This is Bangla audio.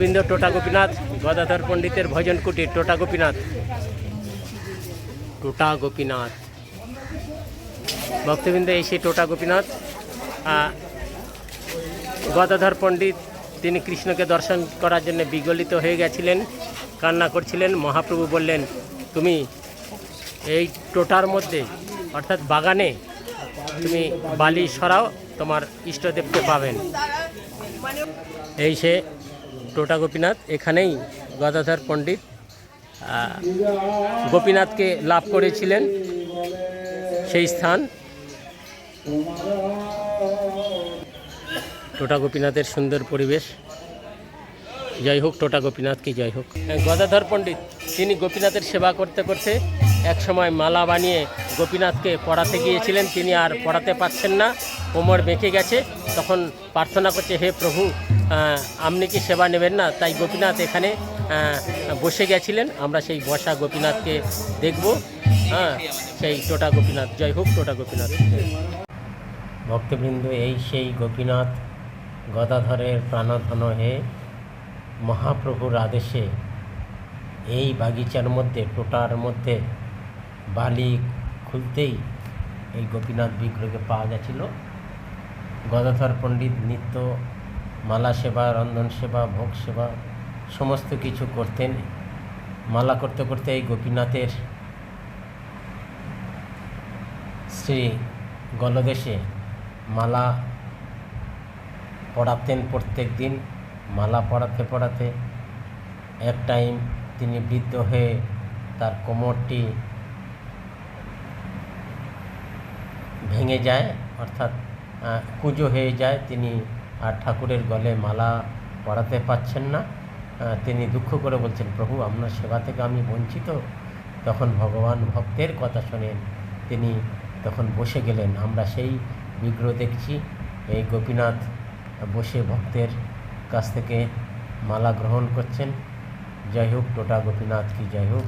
গোবিন্দ টোটা গোপীনাথ, গদাধর পণ্ডিতের ভজন কুটির টোটা গোপীনাথ। টোটা গোপীনাথ। ভক্তবৃন্দ, এই সেই টোটা গোপীনাথ। গদাধর পণ্ডিত তিনি কৃষ্ণকে দর্শন করার জন্য বিগলিত হয়ে গেছিলেন, কান্না করছিলেন, মহাপ্রভু বললেন, তুমি এই টোটার মধ্যে, অর্থাৎ বাগানে, তুমি বালি সরাও, তোমার ইষ্টদেবকে পাবেন। এই সে টোটা গোপীনাথ, এখানেই গদাধর পণ্ডিত গোপীনাথকে লাভ করেছিলেন সেই স্থান। টোটা গোপীনাথের সুন্দর পরিবেশ। জয় হোক টোটা গোপীনাথকে জয় হোক। গদাধর পণ্ডিত, তিনি গোপীনাথের সেবা করতে করতে এক সময় মালা বানিয়ে গোপীনাথকে পড়াতে গিয়েছিলেন। তিনি আর পড়াতে পারছেন না। কোমর বেঁকে গেছে। তখন প্রার্থনা করছে, হে প্রভু আপনি কি সেবা নেবেন না? তাই গোপীনাথ এখানে বসে গেছিলেন। আমরা সেই বসা গোপীনাথকে দেখব। হ্যাঁ সেই টোটা গোপীনাথ। জয় হোক টোটা গোপীনাথ। ভক্তবৃন্দ, এই সেই গোপীনাথ গদাধরের প্রাণধন হে মহাপ্রভুর আদেশে এই বাগিচার মধ্যে, টোটার মধ্যে বালি খুলতেই এই গোপীনাথ বিগ্রহকে পাওয়া গেছিল গদাধর পণ্ডিত নিত্য, মালা সেবা, রন্ধন সেবা, ভোগ সেবা, সমস্ত কিছু করতেন। মালা করতে করতে এই গোপীনাথের শ্রী গলদেশে মালা পড়াতেন প্রত্যেক দিন। মালা পড়াতে পড়াতে এক টাইম তিনি বৃদ্ধ হয়ে তার কোমরটি ভেঙে যায়, অর্থাৎ কুঁজো হয়ে যায়, তিনি আর ঠাকুরের গলে মালা পড়াতে পারছেন না। তিনি দুঃখ করে বলছেন, প্রভু, আপনার সেবা থেকে আমি বঞ্চিত। তখন ভগবান ভক্তের কথা শোনেন। তিনি তখন বসে গেলেন। আমরা সেই বিগ্রহ দেখছি। এই গোপীনাথ বসে ভক্তের কাছ থেকে মালা গ্রহণ করছেন। যাই হোক, টোটা গোপীনাথ কি, যাই হোক।